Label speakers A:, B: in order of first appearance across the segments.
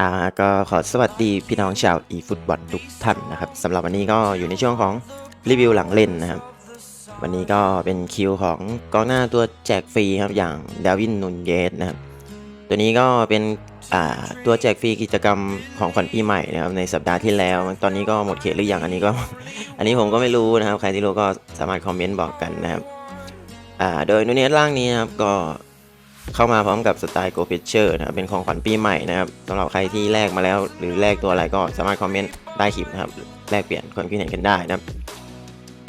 A: อ่าก็ขอสวัสดีพี่น้องชาวอีฟุตบอลทุกท่านนะครับสำหรับวันนี้ก็อยู่ในช่วงของรีวิวหลังเล่นนะครับ วันนี้ก็เป็นคิวของกองหน้าตัวแจกฟรีครับอย่างดาวินนุนเยสนะครับ ตัวนี้ก็เป็นอ่าตัวแจกฟรีกิจกรรมของขวัญปีใหม่นะครับในสัปดาห์ที่แล้ว ตอนนี้ก็หมดเขตหรือยังอันนี้ก็ อันนี้ผมก็ไม่รู้นะครับ ใครที่รู้ก็สามารถคอมเมนต์บอกกันนะครับอ่าโดยนูเนสร่างนี้นะครับก็ เข้ามาพร้อมกับสไตล์โกเพเชอร์นะครับเป็นของขวัญปีใหม่นะครับสำหรับใครที่แลกมาแล้วหรือแลกตัวอะไรก็สามารถคอมเมนต์ได้คลิปนะครับแลกเปลี่ยนความคิดเห็นกันได้นะครับ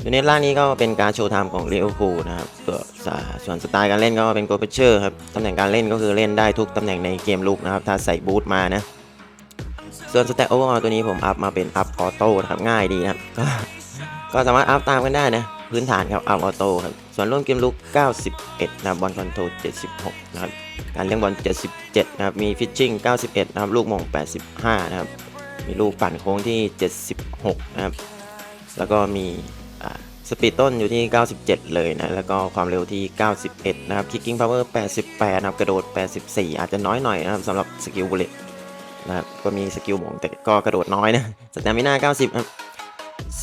A: ยูเนตล่างนี้ก็เป็นการโชว์ไทม์ของเรียวฟูนะครับส่วนสไตล์การเล่นก็เป็นโกเพเชอร์ครับตำแหน่งการเล่นก็คือเล่นได้ทุกตำแหน่งในเกมลุกนะครับถ้าใส่บูทมานะส่วนสแตทโอเวอร์ตัวนี้ผมอัพมาเป็นอัพออโต้นะครับง่ายดีนะครับก็สามารถอัพตามกันได้นะ พื้นฐานครับอัพออโต้ครับ ส่วนร่วมเกมลุก 91 นะครับบอลคอนโทรล 76 นะครับ การเลี้ยงบอล 77 นะครับ มีฟิชชิ่ง 91 นะครับ ลูกมง 85 นะครับ มีลูกปั่นโค้งที่ 76 นะครับ แล้วก็มีสปีดต้นอยู่ที่ 97 เลยนะ แล้วก็ความเร็วที่ 91 นะครับ คิกกิ้งพาวเวอร์ 88 นะครับ กระโดด 84 อาจจะน้อยหน่อยนะครับสำหรับสกิลบุลเลตนะครับ ก็มีสกิลหมงแต่ก็กระโดดน้อยนะสแตมิน่า 90 ครับ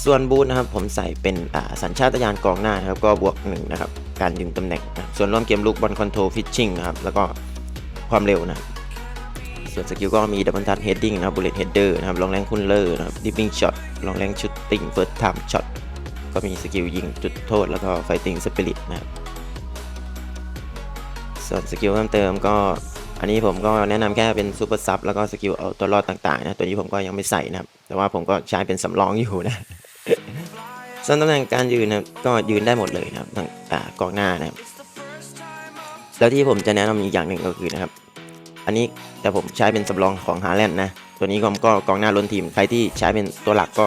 A: ส่วนบูทนะครับผมใส่เป็นสัญชาตญาณกองหน้านะครับก็บวกหนึ่งนะครับการยืนตำแหน่งนะส่วนร่วมเกมลุกบอลคอนโทรลฟิชชิ่งนะครับแล้วก็ความเร็วนะส่วนสกิลก็มีดับเบิลทัชเฮดดิ้งนะครับบุลเลตเฮดเดอร์นะครับลองแรงคุณเลอร์นะครับดิฟฟิงช็อตลองแรงชุดติ่งเฟิร์สไทม์ช็อตก็มีสกิลยิงจุดโทษแล้วก็ไฟติ้งสปิริตนะครับส่วนสกิลเพิ่มเติมก็ อันนี้ผมก็แนะนำแค่เป็นซูเปอร์ซับแล้วก็สกิลเอาตัวรอดต่างๆนะตัวนี้ผมก็ยังไม่ใส่นะครับ แต่ว่าผมก็ใช้เป็นสำรองอยู่นะส่วนตำแหน่งการยืนนะก็ยืนได้หมดเลยนะครับทั้งอ่ากองหน้านะครับแล้วที่ผมจะแนะนำอีกอย่างหนึ่งก็คือนะครับ อันนี้แต่ผมใช้เป็นสำรองของฮาแลนด์นะตัวนี้ก็ก็กองหน้าล้นทีมใครที่ใช้เป็นตัวหลักก็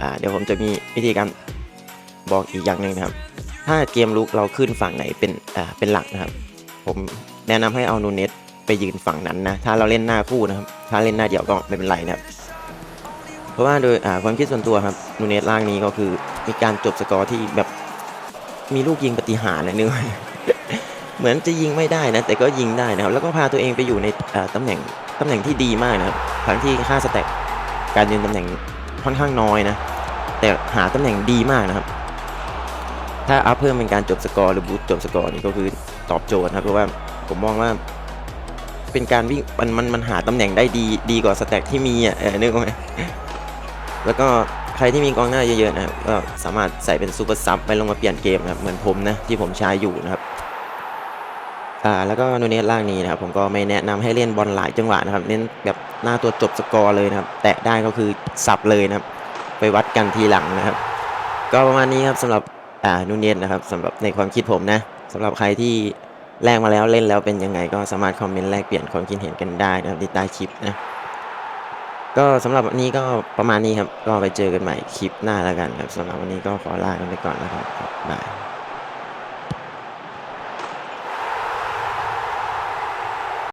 A: อ่าเดี๋ยวผมจะมีวิธีการบอกอีกอย่างหนึ่งนะครับ ถ้าเกมลุกเราขึ้นฝั่งไหนเป็นอ่าเป็นหลักนะครับ ผมแนะนำให้เอานูเนส ไปยืนฝั่งนั้นนะ ถ้าเราเล่นหน้าคู่นะครับ ถ้าเล่นหน้าเดี่ยวก็ไม่เป็นไรนะครับ เพราะว่าโดยความคิดส่วนตัวครับนูเนสล่างนี้ก็คือมีการจบสกอร์ที่แบบมีลูกยิงปฏิหารนะนึกว่าเหมือนจะยิงไม่ได้นะ แต่ก็ยิงได้นะครับ แล้วก็พาตัวเองไปอยู่ในตำแหน่งตำแหน่งที่ดีมากนะครับทั้งที่ค่าสแต็กการยืนตำแหน่งค่อนข้างน้อยนะ แต่หาตำแหน่งดีมากนะครับ ถ้าอัพเพิ่มเป็นการจบสกอร์หรือบูตจบสกอร์นี่ก็คือตอบโจทย์นะครับเพราะว่าผมมองว่า เป็นการวิ่งมันมันมันหาตำแหน่งได้ดีดีกว่าสแต็กที่มีอะเออนึกไหมแล้วก็ใครที่มีกองหน้าเยอะๆนะครับก็สามารถใส่เป็นซูเปอร์ซับไปลงมาเปลี่ยนเกมนะครับเหมือนผมนะที่ผมใช้อยู่นะครับอ่าแล้วก็นูเนสล่างนี้นะครับผมก็ไม่แนะนำให้เล่นบอลหลายจังหวะนะครับเน้นแบบหน้าตัวจบสกอร์เลยนะครับ แตะได้ก็คือสับเลยนะครับ ไปวัดกันทีหลังนะครับ ก็ประมาณนี้ครับสำหรับอ่านูเนสนะครับสำหรับในความคิดผมนะสำหรับใครที่ แลกมาแล้วเล่นแล้วเป็นยังไงก็สามารถคอมเมนต์แลกเปลี่ยนความคิดเห็นกันได้นะครับที่ใต้คลิปนะก็สำหรับวันนี้ก็ประมาณนี้ครับ ก็ไปเจอกันใหม่คลิปหน้าแล้วกันครับสำหรับวันนี้ก็ขอลากันไปก่อนนะครับบาย